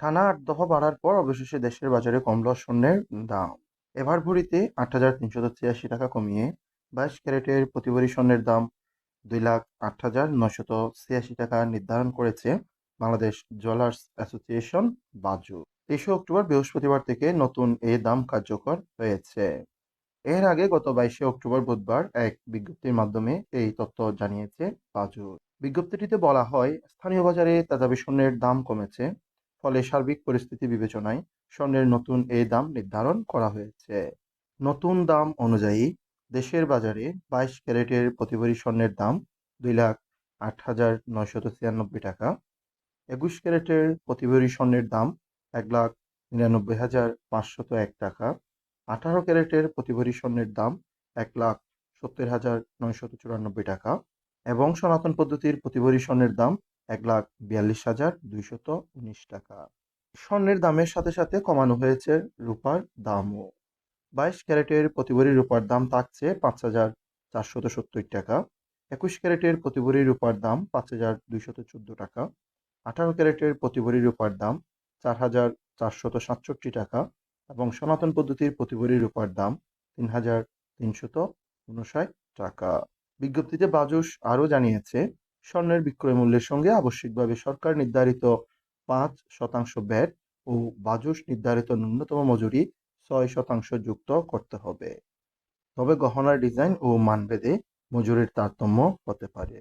টানা আট দফা বাড়ার পর অবশেষে দেশের বাজারে কমল স্বর্ণের দাম। এবার ভরিতে আট হাজার তিনশত ছিয়াশি টাকা কমিয়ে বাইশ ক্যারেটের প্রতি ভরি স্বর্ণের দাম দুই লাখ আট হাজার নশত ছিয়াশি টাকা নির্ধারণ করেছে বাংলাদেশ জুয়েলার্স অ্যাসোসিয়েশন, বাজু। তেইশে অক্টোবর বৃহস্পতিবার থেকে নতুন এই দাম কার্যকর হয়েছে। এর আগে গত বাইশে অক্টোবর বুধবার এক বিজ্ঞপ্তির মাধ্যমে এই তথ্য জানিয়েছে বাজু। বিজ্ঞপ্তিটিতে বলা হয়, স্থানীয় বাজারে তাজাবি স্বর্ণের দাম কমেছে ফলে সার্বিক পরিস্থিতি বিবেচনায় স্বর্ণের নতুন এই দাম নির্ধারণ করা হয়েছে। নতুন দাম অনুযায়ী দেশের বাজারে বাইশ ক্যারেটের প্রতি ভরি স্বর্ণের দাম দুই লাখ আট হাজার নয়শত ছিয়ানব্বই টাকা, একুশ ক্যারেটের প্রতি ভরি স্বর্ণের দাম এক লাখ নিরানব্বই হাজার পাঁচশত এক টাকা, আঠারো ক্যারেটের প্রতি ভরি স্বর্ণের দাম এক লাখ সত্তর হাজার নয়শত চুরানব্বই টাকা এবং সনাতন পদ্ধতির প্রতি ভরি স্বর্ণের দাম এক লাখ বিয়াল্লিশ হাজার দুইশত উনিশ টাকা। স্বর্ণের দামের সাথে সাথে কমানো হয়েছে রূপার দামও। বাইশ ক্যারেটের প্রতি ভরি রূপার দাম থাকছে পাঁচ হাজার চারশত সত্তর টাকা। একুশ ক্যারেটের প্রতি ভরি রূপার দাম পাঁচ হাজার দুইশত চোদ্দ টাকা। আঠারো ক্যারেটের প্রতি ভরি রূপার দাম চার হাজার চারশত সাতষট্টি টাকা এবং সনাতন পদ্ধতির প্রতি ভরি রূপার দাম তিন হাজার তিনশত উনষাট টাকা। বিজ্ঞপ্তিতে বাজুস আরও জানিয়েছে স্বর্ণের বিক্রয় মূল্যের সঙ্গে আবশ্যিকভাবে সরকার নির্ধারিত পাঁচ শতাংশ ব্যাট ও বাজুস নির্ধারিত ন্যূনতম মজুরি ছয় শতাংশ যুক্ত করতে হবে। তবে গহনার ডিজাইন ও মানবেদে মজুরির তারতম্য হতে পারে।